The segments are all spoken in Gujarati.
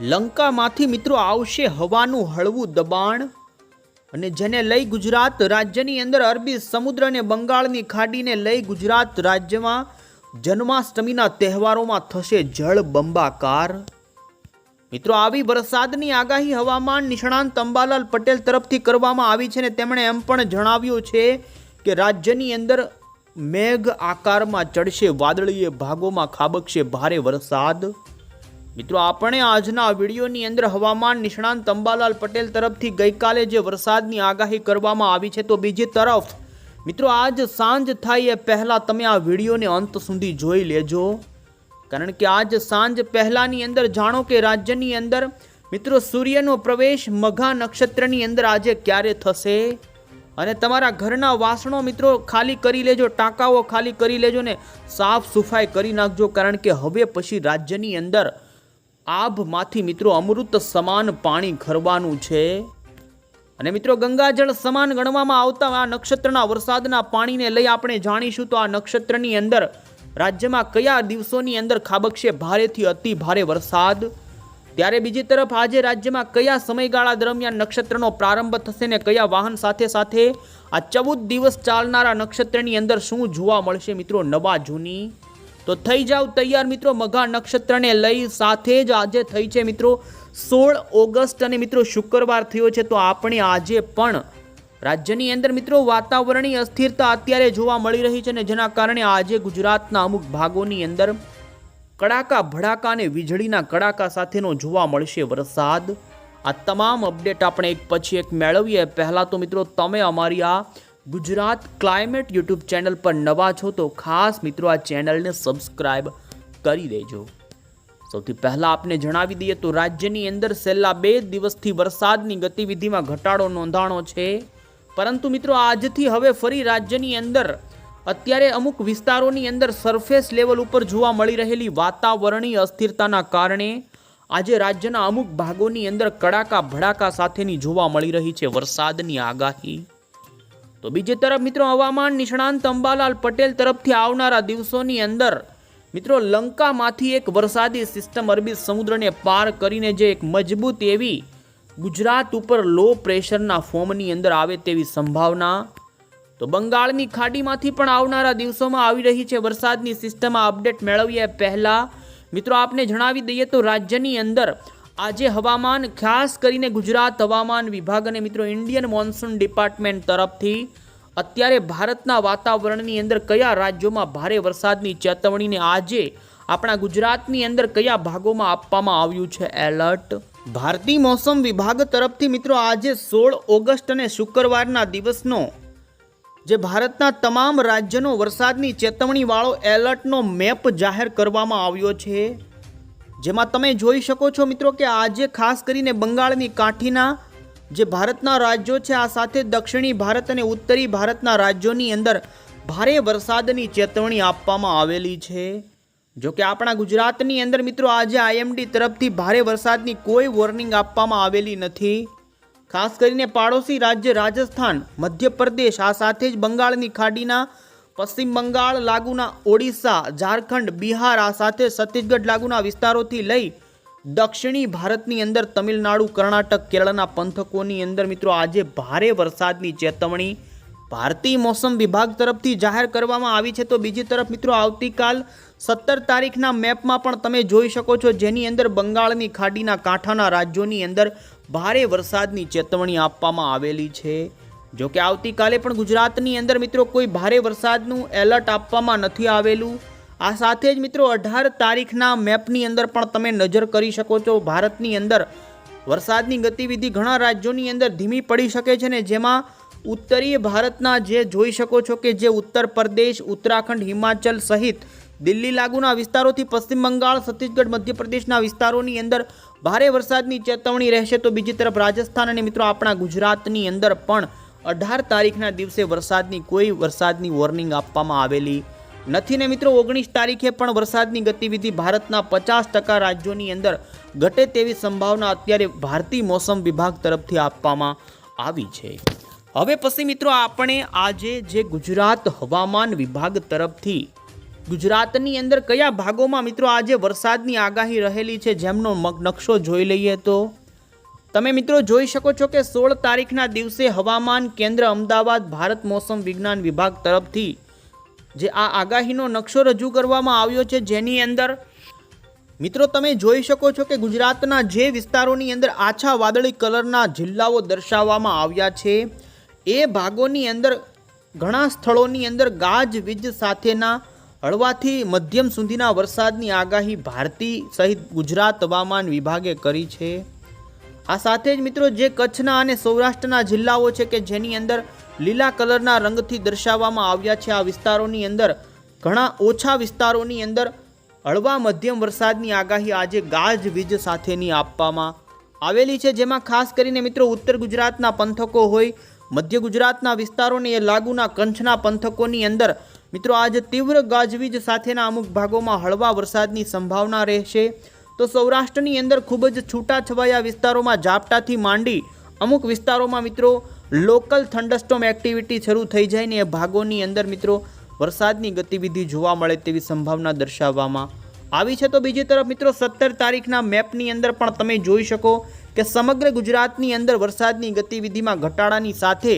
લંકામાંથી મિત્રો આવશે હવાનું હળવું દબાણ અને જેને લઈ ગુજરાત રાજ્યની અંદર અરબી સમુદ્ર અને બંગાળની ખાડીને લઈ ગુજરાત રાજ્યમાં જન્માષ્ટમીના તહેવારોમાં થશે જળ બંબાકાર. મિત્રો, આવી વરસાદની આગાહી હવામાન નિષ્ણાંત અંબાલાલ પટેલ તરફથી કરવામાં આવી છે ને તેમણે એમ પણ જણાવ્યું છે કે રાજ્યની અંદર મેઘ આકારમાં ચડશે, વાદળીય ભાગોમાં ખાબકશે ભારે વરસાદ. મિત્રો, આપણે આજના વિડીયોની અંદર હવામાન નિષ્ણાંત અંબાલાલ પટેલ તરફથી ગઈકાલે જે વરસાદની આગાહી કરવામાં આવી છે તો બીજી તરફ, મિત્રો, આજ સાંજ થાય એ પહેલાં તમે આ વિડીયોને અંત સુધી જોઈ લેજો. કારણ કે આજ સાંજ પહેલાંની અંદર, જાણો કે રાજ્યની અંદર, મિત્રો, સૂર્યનો પ્રવેશ મઘા નક્ષત્રની અંદર આજે ક્યારે થશે? અને તમારા ઘરના વાસણો, મિત્રો, ખાલી કરી લેજો, ટાંકાઓ ખાલી કરી લેજો ને સાફ સફાઈ કરી નાખજો. કારણ કે હવે પછી રાજ્યની અંદર આભમાંથી મિત્રો અમૃત સમાન પાણી ખરવાનું છે. અને મિત્રો ગંગાજળ સમાન ગણવામાં આવતા આ નક્ષત્રના વરસાદના પાણીને લઈ આપણે જાણીશું તો આ નક્ષત્રની અંદર રાજ્યમાં કયા દિવસોની અંદર ખાબકશે ભારેથી અતિ ભારે વરસાદ? ત્યારે બીજી તરફ આજે રાજ્યમાં કયા સમયગાળા દરમિયાન નક્ષત્રનો પ્રારંભ થશે ને કયા વાહન સાથે સાથે આ ચૌદ દિવસ ચાલનારા નક્ષત્રની અંદર શું જોવા મળશે મિત્રો નવા જૂની? તો થઈ જાવ તૈયાર મિત્રો મઘા નક્ષત્રને લઈ સાથે જ આજે થઈ છે મિત્રો સોળ ઓગસ્ટ અને મિત્રો શુક્રવાર થયો છે તો આપણે આજે પણ રાજ્યની અંદર મિત્રો વાતાવરણીય અસ્થિરતા અત્યારે જોવા મળી રહી છે ને જેના કારણે આજે ગુજરાતના અમુક ભાગોની અંદર કડાકા ભડાકા અને વીજળીના કડાકા સાથેનો જોવા મળશે વરસાદ. આ તમામ અપડેટ આપણે એક પછી એક મેળવીએ. પહેલાં તો મિત્રો તમે અમારી આ ગુજરાત ક્લાઇમેટ યુટ્યુબ ચેનલ પર નવા છો તો ખાસ મિત્રો આ ચેનલને સબસ્ક્રાઇબ કરી દેજો. સૌથી પહેલાં આપને જણાવી દઈએ તો રાજ્યની અંદર છેલ્લા બે દિવસથી વરસાદની ગતિવિધિમાં ઘટાડો નોંધાણો છે. પરંતુ મિત્રો આજથી હવે ફરી રાજ્યની અંદર અત્યારે અમુક વિસ્તારોની અંદર સરફેસ લેવલ ઉપર જોવા મળી રહેલી વાતાવરણીય અસ્થિરતાના કારણે આજે રાજ્યના અમુક ભાગોની અંદર કડાકા ભડાકા સાથેની જોવા મળી રહી છે વરસાદની આગાહી. તો બીજી તરફ મિત્રો હવામાન નિષ્ણાંત અંબાલાલ પટેલ તરફથી આવનારા દિવસોની અંદર, મિત્રો લંકામાંથી એક વરસાદી સિસ્ટમ અરબી સમુદ્રને પાર કરીને જે એક મજબૂત એવી ગુજરાત ઉપર લો પ્રેશરના ફોર્મની અંદર આવે તેવી સંભાવના, તો બંગાળની ખાડીમાંથી પણ આવનારા દિવસોમાં આવી રહી છે વરસાદની સિસ્ટમમાં અપડેટ મેળવીએ પહેલાં. મિત્રો આપને જણાવી દઈએ તો રાજ્યની અંદર આજે હવામાન, ખાસ કરીને ગુજરાત હવામાન વિભાગ અને મિત્રો ઇન્ડિયન મોન્સૂન ડિપાર્ટમેન્ટ તરફથી અત્યારે ભારતના વાતાવરણની અંદર કયા રાજ્યોમાં ભારે વરસાદની ચેતવણીને આજે આપણા ગુજરાતની અંદર કયા ભાગોમાં આપવામાં આવ્યું છે? એલર્ટ. ભારતીય મોસમ વિભાગ તરફથી મિત્રો આજે સોળ ઓગસ્ટ અને શુક્રવારના દિવસનો જે ભારતના તમામ રાજ્યનો વરસાદની ચેતવણીવાળો એલર્ટનો મેપ જાહેર કરવામાં આવ્યો છે. જેમાં તમે જોઈ શકો છો મિત્રો કે આજે ખાસ કરીને બંગાળની કાંઠીના જે ભારતના રાજ્યો છે, આ સાથે દક્ષિણી ભારત અને ઉત્તરી ભારતના રાજ્યોની અંદર ભારે વરસાદની ચેતવણી આપવામાં આવેલી છે. જો કે આપણા ગુજરાતની અંદર મિત્રો આજે આઈએમડી તરફથી ભારે વરસાદની કોઈ વોર્નિંગ આપવામાં આવેલી નથી. ખાસ કરીને પાડોશી રાજ્ય રાજસ્થાન, મધ્યપ્રદેશ, આ સાથે જ બંગાળની ખાડીના પશ્ચિમ બંગાળ લાગુના ઓડિશા, ઝારખંડ, બિહાર આ સાથે છત્તીસગઢ લાગુના વિસ્તારોથી લઈ દક્ષિણી ભારતની અંદર તમિલનાડુ, કર્ણાટક, કેરળના પંથકોની અંદર મિત્રો આજે ભારે વરસાદની ચેતવણી. ભારતીય મોસમ વિભાગ તરફથી જાહેર કરવામાં આવી છે તો બીજી તરફ મિત્રો આવતીકાલ સત્તર તારીખના મેપમાં પણ તમે જોઈ શકો છો જેની અંદર બંગાળની ખાડીના કાંઠાના રાજ્યોની અંદર ભારે વરસાદની ચેતવણી આપવામાં આવેલી છે. જો કે આવતીકાલે પણ ગુજરાતની અંદર મિત્રો કોઈ ભારે વરસાદનું એલર્ટ આપવામાં નથી આવેલું. આ સાથે જ મિત્રો અઢાર તારીખના મેપની અંદર પણ તમે નજર કરી શકો છો. ભારતની અંદર વરસાદની ગતિવિધિ ઘણા રાજ્યોની અંદર ધીમી પડી શકે છે ને જેમાં ઉત્તરીય ભારતના જે જોઈ શકો છો કે જે ઉત્તર પ્રદેશ, ઉત્તરાખંડ, હિમાચલ સહિત દિલ્હી લાગુના વિસ્તારોથી પશ્ચિમ બંગાળ, છત્તીસગઢ, મધ્યપ્રદેશના વિસ્તારોની અંદર ભારે વરસાદની ચેતવણી રહેશે. તો બીજી તરફ રાજસ્થાન અને મિત્રો આપણા ગુજરાતની અંદર પણ અઢાર તારીખના દિવસે વરસાદની કોઈ વરસાદની વોર્નિંગ આપવામાં આવેલી નથી ને મિત્રો, ઓગણીસ તારીખે પણ વરસાદની ગતિવિધિ ભારતના પચાસ ટકા રાજ્યોની અંદર ઘટે તેવી સંભાવના અત્યારે ભારતીય મોસમ વિભાગ તરફથી આપવામાં આવી છે. હવે પછી મિત્રો, આપણે આજે જે ગુજરાત હવામાન વિભાગ તરફથી, ગુજરાતની અંદર કયા ભાગોમાં મિત્રો આજે વરસાદની આગાહી રહેલી છે, જેમનો નકશો જોઈ લઈએ તો? તમે મિત્રો જોઈ શકો છો કે સોળ તારીખના દિવસે હવામાન કેન્દ્ર અમદાવાદ, ભારત મોસમ વિજ્ઞાન વિભાગ તરફથી જે આ આગાહીનો નકશો રજૂ કરવામાં આવ્યો છે જેની અંદર મિત્રો તમે જોઈ શકો છો કે ગુજરાતના જે વિસ્તારોની અંદર આછા વાદળી કલરના જિલ્લાઓ દર્શાવવામાં આવ્યા છે, એ ભાગોની અંદર ઘણા સ્થળોની અંદર ગાજવીજ સાથેના હળવાથી મધ્યમ સુધીના વરસાદની આગાહી ભારતી સહિત ગુજરાત હવામાન વિભાગે કરી છે. આ સાથે જ મિત્રો જે કચ્છના અને સૌરાષ્ટ્રના જિલ્લાઓ છે કે જેની અંદર લીલા કલરના રંગથી દર્શાવવામાં આવ્યા છે, આ વિસ્તારોની અંદર ઘણા ઓછા વિસ્તારોની અંદર હળવા મધ્યમ વરસાદની આગાહી આજે ગાજવીજ સાથેની આપવામાં આવેલી છે, જેમાં ખાસ કરીને મિત્રો ઉત્તર ગુજરાતના પંથકો હોય, મધ્ય ગુજરાતના વિસ્તારોને એ લાગુના કંછના પંથકોની અંદર મિત્રો આજે તીવ્ર ગાજવીજ સાથેના અમુક ભાગોમાં હળવા વરસાદની સંભાવના રહેશે. તો સૌરાષ્ટ્રની અંદર ખૂબ જ છૂટાછવાયા વિસ્તારોમાં ઝાપટાથી માંડી અમુક વિસ્તારોમાં મિત્રો લોકલ થંડરસ્ટોમ એક્ટિવિટી શરૂ થઈ જાય ને એ ભાગોની અંદર મિત્રો વરસાદની ગતિવિધિ જોવા મળે તેવી સંભાવના દર્શાવવામાં આવી છે. તો બીજી તરફ મિત્રો સત્તર તારીખના મેપની અંદર પણ તમે જોઈ શકો કે સમગ્ર ગુજરાતની અંદર વરસાદની ગતિવિધિમાં ઘટાડાની સાથે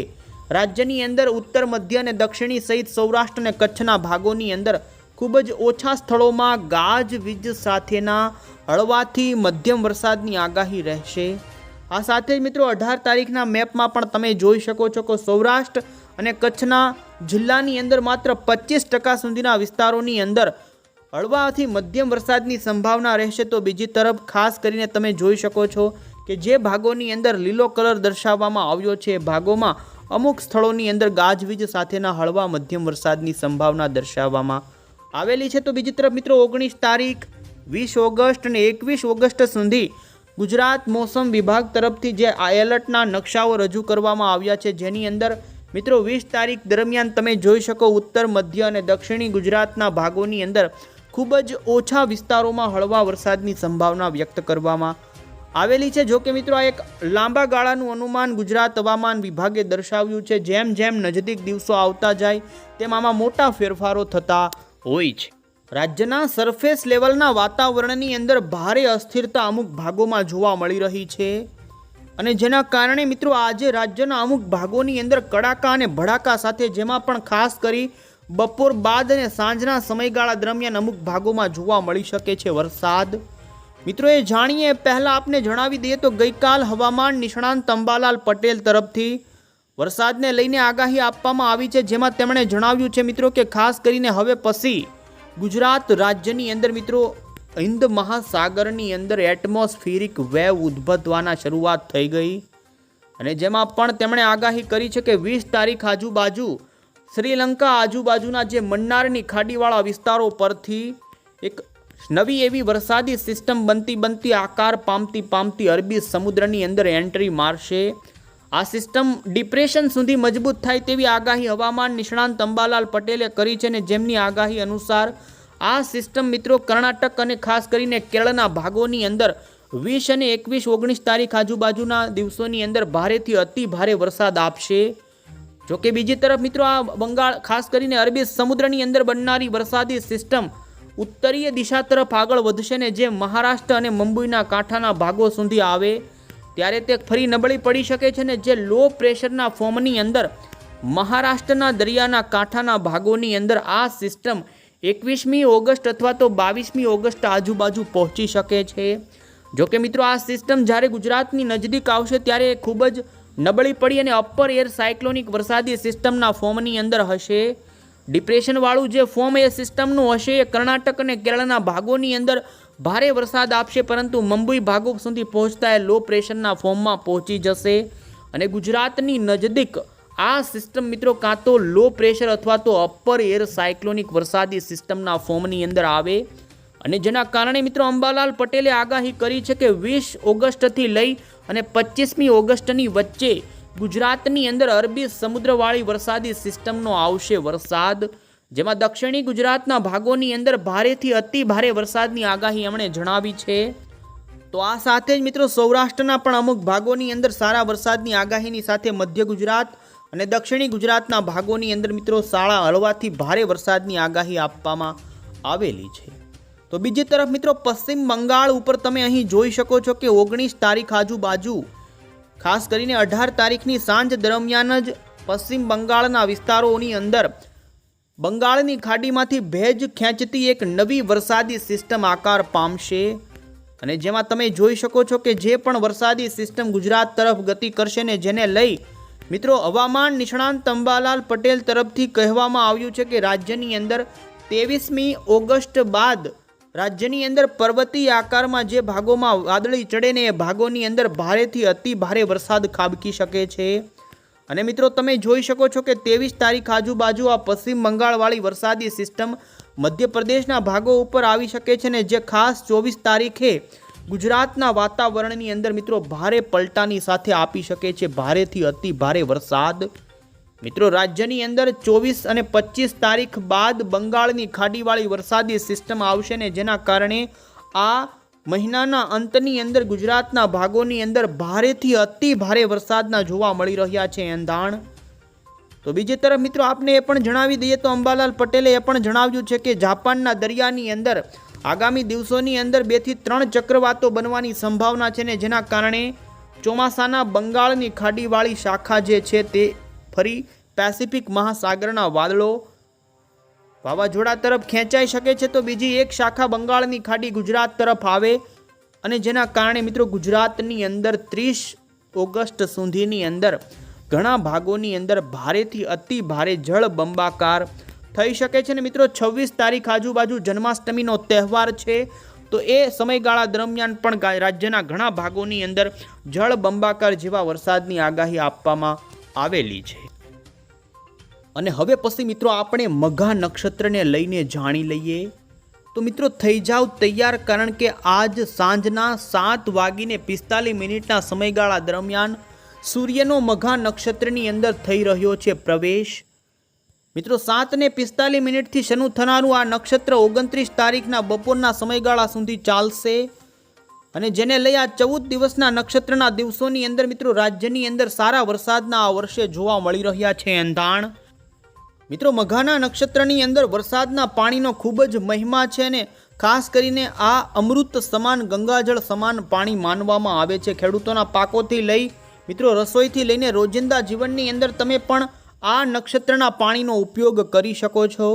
રાજ્યની અંદર ઉત્તર, મધ્ય અને દક્ષિણી સહિત સૌરાષ્ટ્ર અને કચ્છના ભાગોની અંદર ખૂબ જ ઓછા સ્થળોમાં ગાજવીજ સાથેના હળવાથી મધ્યમ વરસાદની આગાહી રહેશે. આ સાથે જ મિત્રો અઢાર તારીખના મેપમાં પણ તમે જોઈ શકો છો કે સૌરાષ્ટ્ર અને કચ્છના જિલ્લાની અંદર માત્ર પચીસ ટકા સુધીના વિસ્તારોની અંદર હળવાથી મધ્યમ વરસાદની સંભાવના રહેશે. તો બીજી તરફ ખાસ કરીને તમે જોઈ શકો છો કે જે ભાગોની અંદર લીલો કલર દર્શાવવામાં આવ્યો છે ભાગોમાં અમુક સ્થળોની અંદર ગાજવીજ સાથેના હળવા મધ્યમ વરસાદની સંભાવના દર્શાવવામાં આવેલી છે. તો બીજી તરફ મિત્રો ઓગણીસ તારીખ વીસ ઓગસ્ટ અને એકવીસ ઓગસ્ટ સુધી ગુજરાત મોસમ વિભાગ તરફથી જે એલર્ટના નકશાઓ રજૂ કરવામાં આવ્યા છે, જેની અંદર મિત્રો વીસ તારીખ દરમિયાન તમે જોઈ શકો ઉત્તર, મધ્ય અને દક્ષિણી ગુજરાતના ભાગોની અંદર ખૂબ જ ઓછા વિસ્તારોમાં હળવા વરસાદની સંભાવના વ્યક્ત કરવામાં આવેલી છે. જો કે મિત્રો આ એક લાંબા ગાળાનું અનુમાન ગુજરાત હવામાન વિભાગે દર્શાવ્યું છે. જેમ જેમ નજદીક દિવસો આવતા જાય, તેમ આમાં મોટા ફેરફારો થતા હોય છે. રાજ્યના સરફેસ લેવલના વાતાવરણની અંદર ભારે અસ્થિરતા અમુક ભાગોમાં જોવા મળી રહી છે. અને જેના કારણે મિત્રો આજે રાજ્યના અમુક ભાગોની અંદર કડાકા અને ભડાકા સાથે જેમાં પણ ખાસ કરી બપોર બાદ અને સાંજના સમયગાળા દરમિયાન અમુક ભાગોમાં જોવા મળી શકે છે વરસાદ. મિત્રો એ જાણીએ, પહેલાં આપને જણાવી દઈએ તો ગઈકાલ હવામાન નિષ્ણાંત અંબાલાલ પટેલ તરફથી વરસાદને લઈને આગાહી આપવામાં આવી છે, જેમાં તેમણે જણાવ્યું છે મિત્રો કે ખાસ કરીને હવે પછી ગુજરાત રાજ્યની અંદર મિત્રો હિન્દ મહાસાગરની અંદર એટમોસ્ફિરિક વેવ ઉદ્ભવવાના શરૂઆત થઈ ગઈ. અને જેમાં પણ તેમણે આગાહી કરી છે કે વીસ તારીખ આજુબાજુ શ્રીલંકા આજુબાજુના જે મન્નારની ખાડીવાળા વિસ્તારો પરથી એક નવી એવી વરસાદી સિસ્ટમ બનતી બનતી આકાર પામતી પામતી અરબી સમુદ્રની અંદર એન્ટ્રી મારશે. આ સિસ્ટમ ડિપ્રેશન સુધી મજબૂત થાય તેવી આગાહી હવામાન નિષ્ણાંત અંબાલાલ પટેલે કરી છે અને જેમની આગાહી અનુસાર આ સિસ્ટમ મિત્રો કર્ણાટક અને ખાસ કરીને કેરળના ભાગોની અંદર વીસ અને એકવીસ ઓગણીસ તારીખ આજુબાજુના દિવસોની અંદર ભારેથી અતિ ભારે વરસાદ આપશે. જો કે બીજી તરફ મિત્રો આ બંગાળ, ખાસ કરીને અરબી સમુદ્રની અંદર બનનારી વરસાદી સિસ્ટમ ઉત્તરીય દિશા તરફ આગળ વધશે ને જે મહારાષ્ટ્ર અને મુંબઈના કાંઠાના ભાગો સુધી આવે. ત્યારે તે ફરી નબળી પડી શકે છે ને જે લો પ્રેશરના ફોર્મની અંદર મહારાષ્ટ્રના દરિયાના કાંઠાના ભાગોની અંદર આ સિસ્ટમ એકવીસમી ઓગસ્ટ અથવા તો બાવીસમી ઓગસ્ટ આજુબાજુ પહોંચી શકે છે. જોકે મિત્રો આ સિસ્ટમ જ્યારે ગુજરાતની નજદીક આવશે ત્યારે એ ખૂબ જ નબળી પડી અને અપર એર સાયક્લોનિક વરસાદી સિસ્ટમના ફોર્મની અંદર હશે. ડિપ્રેશનવાળું જે ફોર્મ એ સિસ્ટમનું હશે એ કર્ણાટક અને કેરળના ભાગોની અંદર ભારે વરસાદ આપશે, પરંતુ મુંબઈ ભાગો સુધી પહોંચતા એ લો પ્રેશરના ફોર્મમાં પહોંચી જશે. અને ગુજરાતની નજદીક આ સિસ્ટમ મિત્રો કાં તો લો પ્રેશર અથવા તો અપર એર સાયક્લોનિક વરસાદી સિસ્ટમના ફોર્મની અંદર આવે. અને જેના કારણે મિત્રો અંબાલાલ પટેલે આગાહી કરી છે કે વીસ ઓગસ્ટથી લઈ અને પચીસમી ઓગસ્ટની વચ્ચે ગુજરાતની અંદર અરબી સમુદ્રવાળી વરસાદી સિસ્ટમનો આવશે વરસાદ. જેમાં દક્ષિણી ગુજરાતના ભાગોની અંદર ભારેથી અતિ ભારે વરસાદની આગાહી એમણે જણાવી છે. તો આ સાથે જ મિત્રો સૌરાષ્ટ્રના પણ અમુક ભાગોની અંદર સારા વરસાદની આગાહીની સાથે મધ્ય ગુજરાત અને દક્ષિણી ગુજરાતના ભાગોની અંદર મિત્રો સાળા હળવાથી ભારે વરસાદની આગાહી આપવામાં આવેલી છે. તો બીજી તરફ મિત્રો પશ્ચિમ બંગાળ ઉપર તમે અહીં જોઈ શકો છો કે ઓગણીસ તારીખ આજુબાજુ, ખાસ કરીને અઢાર તારીખની સાંજ દરમિયાન જ પશ્ચિમ બંગાળના વિસ્તારોની અંદર બંગાળની ખાડીમાંથી ભેજ ખેંચતી એક નવી વરસાદી સિસ્ટમ આકાર પામશે. અને જેમાં તમે જોઈ શકો છો કે જે પણ વરસાદી સિસ્ટમ ગુજરાત તરફ ગતિ કરશે ને જેને લઈ મિત્રો હવામાન નિષ્ણાંત અંબાલાલ પટેલ તરફથી કહેવામાં આવ્યું છે કે રાજ્યની અંદર ત્રેવીસમી ઓગસ્ટ બાદ રાજ્યની અંદર પર્વતીય આકારમાં જે ભાગોમાં વાદળી ચડે ને એ ભાગોની અંદર ભારેથી અતિ ભારે વરસાદ ખાબકી શકે છે. અને મિત્રો, તમે જોઈ શકો છો કે ત્રેવીસ તારીખ આજુબાજુ આ પશ્ચિમ બંગાળવાળી વરસાદી સિસ્ટમ મધ્યપ્રદેશના ભાગો ઉપર આવી શકે છે ને જે ખાસ ચોવીસ તારીખે ગુજરાતના વાતાવરણની અંદર મિત્રો ભારે પલટાની સાથે આપી શકે છે. ભારેથી અતિ ભારે વરસાદ. મિત્રો, રાજ્યની અંદર ચોવીસ અને પચીસ તારીખ બાદ બંગાળની ખાડીવાળી વરસાદી સિસ્ટમ આવશે ને જેના કારણે આ મહિનાના અંતની અંદર ગુજરાતના ભાગોની અંદર ભારેથી અતિ ભારે વરસાદના જોવા મળી રહ્યા છે એંધાણ. તો બીજી તરફ મિત્રો આપને એ પણ જણાવી દઈએ તો અંબાલાલ પટેલે એ પણ જણાવ્યું છે કે જાપાનના દરિયાની અંદર આગામી દિવસોની અંદર બેથી ત્રણ ચક્રવાતો બનવાની સંભાવના છે ને જેના કારણે ચોમાસાના બંગાળની ખાડીવાળી શાખા જે છે તે ફરી પેસિફિક મહાસાગરના વાદળો વાવાઝોડા તરફ ખેંચાઈ શકે છે તો બીજી એક શાખા બંગાળની ખાડી ગુજરાત તરફ આવે અને જેના કારણે મિત્રો ગુજરાતની અંદર ત્રીસ ઓગસ્ટ સુધીની અંદર ઘણા ભાગોની અંદર ભારેથી અતિ ભારે જળ બંબાકાર થઈ શકે છે ને મિત્રો છવ્વીસ તારીખ આજુબાજુ જન્માષ્ટમીનો તહેવાર છે તો એ સમયગાળા દરમિયાન પણ રાજ્યના ઘણા ભાગોની અંદર જળ બંબાકાર જેવા વરસાદની આગાહી આપવામાં આવેલી છે. અને હવે પછી મિત્રો આપણે મઘા નક્ષત્રને લઈને જાણી લઈએ. તો મિત્રો થઈ જાવ તૈયાર કારણ કે આજ સાંજના સાત વાગીને પિસ્તાલીસ મિનિટના સમયગાળા દરમિયાન સૂર્યનો મઘા નક્ષત્રની અંદર થઈ રહ્યો છે પ્રવેશ. મિત્રો સાતને પિસ્તાલીસ મિનિટથી શરૂ થનારું આ નક્ષત્ર ઓગણત્રીસ તારીખના બપોરના સમયગાળા સુધી ચાલશે. અને જેને લઈ આ ચૌદ દિવસના નક્ષત્રના દિવસોની અંદર મિત્રો રાજ્યની અંદર સારા વરસાદના આ વર્ષે જોવા મળી રહ્યા છે એંધાણ. મિત્રો, મઘાના નક્ષત્રની અંદર વરસાદના પાણીનો ખૂબ જ મહિમા છે અને ખાસ કરીને આ અમૃત સમાન, ગંગાજળ સમાન પાણી માનવામાં આવે છે. ખેડૂતોના પાકોથી લઈ, મિત્રો, રસોઈથી લઈને રોજિંદા જીવનની અંદર તમે પણ આ નક્ષત્રના પાણીનો ઉપયોગ કરી શકો છો.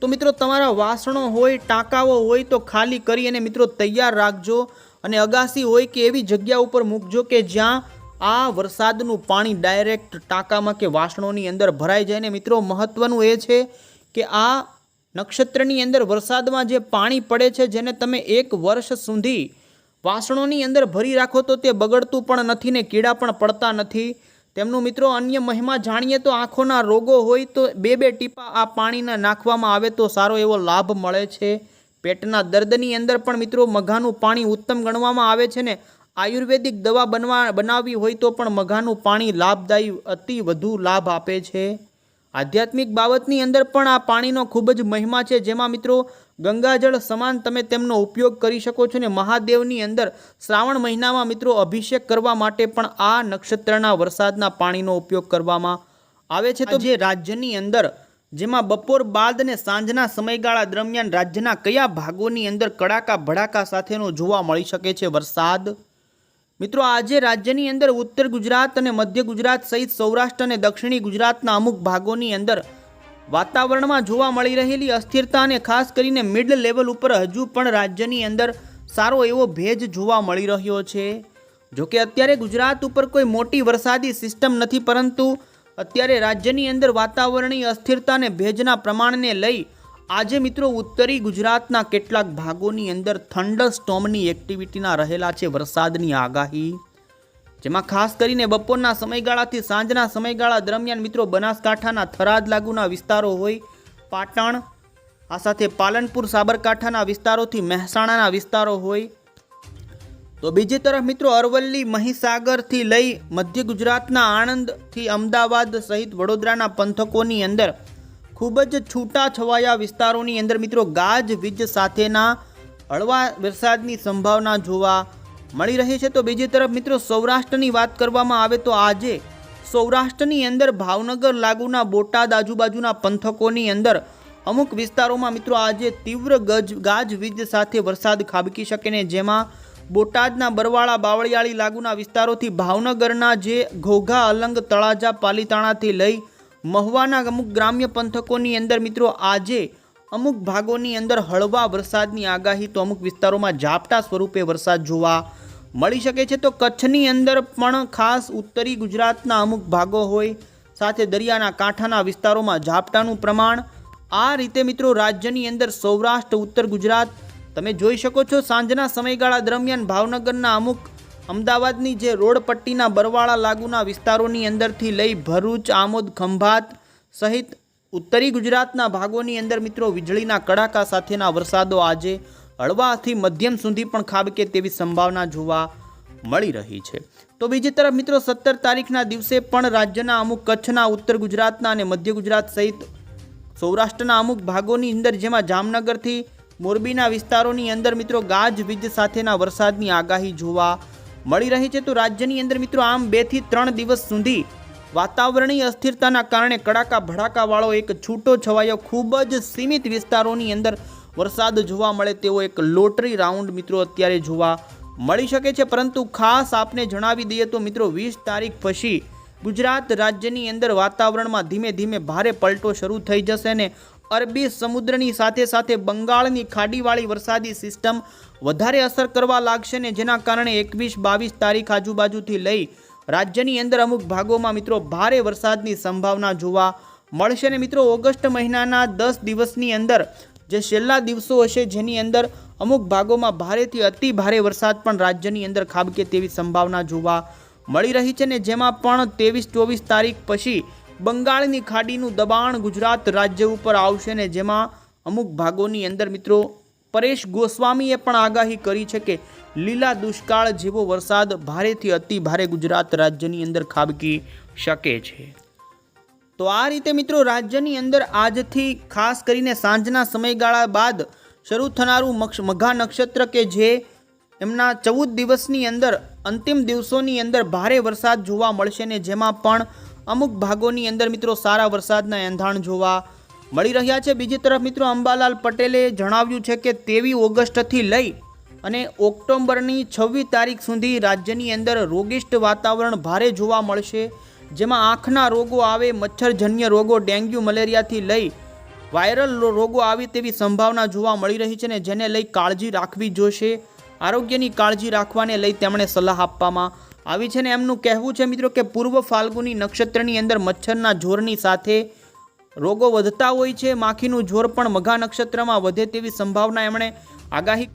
તો મિત્રો, તમારા વાસણો હોય, ટાંકાઓ હોય તો ખાલી કરી અને મિત્રો, તૈયાર રાખજો. અને અગાસી હોય કે એવી જગ્યા ઉપર મૂકજો કે જ્યાં આ વરસાદનું પાણી ડાયરેક્ટ ટાંકામાં કે વાસણોની અંદર ભરાઈ જાય ને મિત્રો મહત્ત્વનું એ છે કે આ નક્ષત્રની અંદર વરસાદમાં જે પાણી પડે છે, જેને તમે એક વર્ષ સુધી વાસણોની અંદર ભરી રાખો તો તે બગડતું પણ નથી ને કીડા પણ પડતા નથી. તેમનું મિત્રો, અન્ય મહિમા જાણીએ તો આંખોના રોગો હોય તો બે બે ટીપા આ પાણીના નાખવામાં આવે તો સારો એવો લાભ મળે છે. પેટના દર્દની અંદર પણ મિત્રો, મઘાનું પાણી ઉત્તમ ગણવામાં આવે છે ને આયુર્વેદિક દવા બનવા બનાવવી હોય તો પણ મઘાનું પાણી લાભદાયી, અતિ વધુ લાભ આપે છે. આધ્યાત્મિક બાબતની અંદર પણ આ પાણીનો ખૂબ જ મહિમા છે. જેમાં મિત્રો, ગંગાજળ સમાન તમે તેમનો ઉપયોગ કરી શકો છો ને મહાદેવની અંદર શ્રાવણ મહિનામાં મિત્રો અભિષેક કરવા માટે પણ આ નક્ષત્રના વરસાદના પાણીનો ઉપયોગ કરવામાં આવે છે. તો જે રાજ્યની અંદર, જેમાં બપોર બાદ ને સાંજના સમયગાળા દરમિયાન રાજ્યના કયા ભાગોની અંદર કડાકા ભડાકા સાથેનો જોવા મળી શકે છે વરસાદ? મિત્રો, આજે રાજ્યની અંદર ઉત્તર ગુજરાત અને મધ્ય ગુજરાત સહિત સૌરાષ્ટ્ર અને દક્ષિણી ગુજરાતના અમુક ભાગોની અંદર વાતાવરણમાં જોવા મળી રહેલી અસ્થિરતા અને ખાસ કરીને મિડ લેવલ ઉપર હજુ પણ રાજ્યની અંદર સારો એવો ભેજ જોવા મળી રહ્યો છે. જોકે અત્યારે ગુજરાત ઉપર કોઈ મોટી વરસાદી સિસ્ટમ નથી, પરંતુ અત્યારે રાજ્યની અંદર વાતાવરણીય અસ્થિરતા અને ભેજના પ્રમાણને લઈ આજે મિત્રો ઉત્તરી ગુજરાતના કેટલાક ભાગોની અંદર થંડર સ્ટોમની એક્ટિવિટીના રહેલા છે વરસાદની આગાહી. જેમાં ખાસ કરીને બપોરના સમયગાળાથી સાંજના સમયગાળા દરમિયાન મિત્રો બનાસકાંઠાના થરાદ લાગુના વિસ્તારો હોય, પાટણ, આ સાથે પાલનપુર, સાબરકાંઠાના વિસ્તારોથી મહેસાણાના વિસ્તારો હોય. તો બીજી તરફ મિત્રો અરવલ્લી, મહીસાગરથી લઈ મધ્ય ગુજરાતના આણંદથી અમદાવાદ સહિત વડોદરાના પંથકોની અંદર ખૂબ જ છૂટા છવાયા વિસ્તારોની અંદર મિત્રો ગાજવીજ સાથેના હળવા વરસાદની સંભાવના જોવા મળી રહી છે. તો બીજી તરફ મિત્રો સૌરાષ્ટ્રની વાત કરવામાં આવે તો આજે સૌરાષ્ટ્રની અંદર ભાવનગર લાગુના બોટાદ આજુબાજુના પંથકોની અંદર અમુક વિસ્તારોમાં મિત્રો આજે તીવ્ર ગજ ગાજવીજ સાથે વરસાદ ખાબકી શકે ને જેમાં બોટાદના બરવાળા બાવળિયાળી લાગુના વિસ્તારોથી ભાવનગરના જે ઘોઘા અલંગ તળાજા પાલીતાણાથી લઈ મહુવાના અમુક ગ્રામ્ય પંથકોની અંદર મિત્રો આજે અમુક ભાગોની અંદર હળવા વરસાદની આગાહી તો અમુક વિસ્તારોમાં ઝાપટા સ્વરૂપે વરસાદ જોવા મળી શકે છે. તો કચ્છની અંદર પણ ખાસ ઉત્તરી ગુજરાતના અમુક ભાગો હોય, સાથે દરિયાના કાંઠાના વિસ્તારોમાં ઝાપટાનું પ્રમાણ. આ રીતે મિત્રો રાજ્યની અંદર સૌરાષ્ટ્ર, ઉત્તર ગુજરાત, તમે જોઈ શકો છો સાંજના સમયગાળા દરમિયાન ભાવનગરના અમુક અમદાવાદની જે રોડ પટ્ટીના બરવાળા લાગુના વિસ્તારોની અંદરથી લઈ ભરૂચ, આમોદ, ખંભાત સહિત ઉત્તરી ગુજરાતના ભાગોની અંદર મિત્રો વીજળીના કડાકા સાથેના વરસાદો આજે હળવાથી મધ્યમ સુધી પણ ખાબકે તેવી સંભાવના જોવા મળી રહી છે. તો બીજી તરફ મિત્રો સત્તર તારીખના દિવસે પણ રાજ્યના અમુક કચ્છના, ઉત્તર ગુજરાતના અને મધ્ય ગુજરાત સહિત સૌરાષ્ટ્રના અમુક ભાગોની અંદર જેમાં જામનગરથી મોરબીના વિસ્તારોની અંદર મિત્રો ગાજવીજ સાથેના વરસાદની આગાહી જોવા મળી રહી છે તો રાજ્યની અંદર મિત્રો આમ બેથી ત્રણ દિવસ સુધી વાતાવરણીય અસ્થિરતાના કારણે કડાકા ભડાકાવાળો એક છૂટો છવાયો ખૂબ જ સીમિત વિસ્તારોની અંદર વરસાદ જોવા મળે તેવો એક લોટરી રાઉન્ડ મિત્રો અત્યારે જોવા મળી શકે છે. પરંતુ ખાસ આપને જણાવી દઈએ તો મિત્રો વીસ તારીખ પછી ગુજરાત રાજ્યની અંદર વાતાવરણમાં ધીમે ધીમે ભારે પલટો શરૂ થઈ જશે ને અરબી સમુદ્રની સાથે સાથે બંગાળની ખાડીવાળી વરસાદી સિસ્ટમ વધારે અસર કરવા લાગશે ને જેના કારણે એકવીસ બાવીસ તારીખ આજુબાજુથી લઈ રાજ્યની અંદર અમુક ભાગોમાં મિત્રો ભારે વરસાદની સંભાવના જોવા મળશે ને મિત્રો ઓગસ્ટ મહિનાના દસ દિવસની અંદર જે છેલ્લા દિવસો હશે જેની અંદર અમુક ભાગોમાં ભારેથી અતિ ભારે વરસાદ પણ રાજ્યની અંદર ખાબકે તેવી સંભાવના જોવા મળી રહી છે ને જેમાં પણ ત્રેવીસ ચોવીસ તારીખ પછી બંગાળની ખાડીનું દબાણ ગુજરાત રાજ્ય ઉપર આવશે ને જેમાં અમુક ભાગોની અંદર મિત્રો પરેશ ગોસ્વામીએ પણ આગાહી કરી છે કે લીલા દુષ્કાળ જેવો વરસાદ ભારેથી અતિ ભારે ગુજરાત રાજ્યની અંદર ખાબકી શકે છે. તો આ રીતે મિત્રો રાજ્યની અંદર આજથી ખાસ કરીને સાંજના સમયગાળા બાદ શરૂ થનારું મક્ષ, મઘા નક્ષત્ર કે જે એમના ચૌદ દિવસની અંદર અંતિમ દિવસોની અંદર ભારે વરસાદ જોવા મળશે ને જેમાં પણ અમુક ભાગોની અંદર મિત્રો સારા વરસાદના એંધાણ જોવા મળી રહ્યા છે. બીજી તરફ મિત્રો અંબાલાલ પટેલે જણાવ્યું છે કે તેવી ઓગસ્ટથી લઈ અને ઓક્ટોબરની છવ્વીસ તારીખ સુધી રાજ્યની અંદર રોગિષ્ટ વાતાવરણ ભારે જોવા મળશે, જેમાં આંખના રોગો આવે, મચ્છરજન્ય રોગો, ડેન્ગ્યુ, મલેરિયાથી લઈ વાયરલ રોગો આવે તેવી સંભાવના જોવા મળી રહી છે ને જેને લઈ કાળજી રાખવી જોશે. આરોગ્યની કાળજી રાખવાને લઈ તેમણે સલાહ આપવામાં આવી છે ને એમનું કહેવું છે મિત્રો કે પૂર્વ ફાલ્ગુની નક્ષત્રની અંદર મચ્છરના જોરની સાથે રોગો વધતા હોય છે. માખીનું જોર પણ મઘા નક્ષત્રમાં વધે તેવી સંભાવના એમણે આગાહી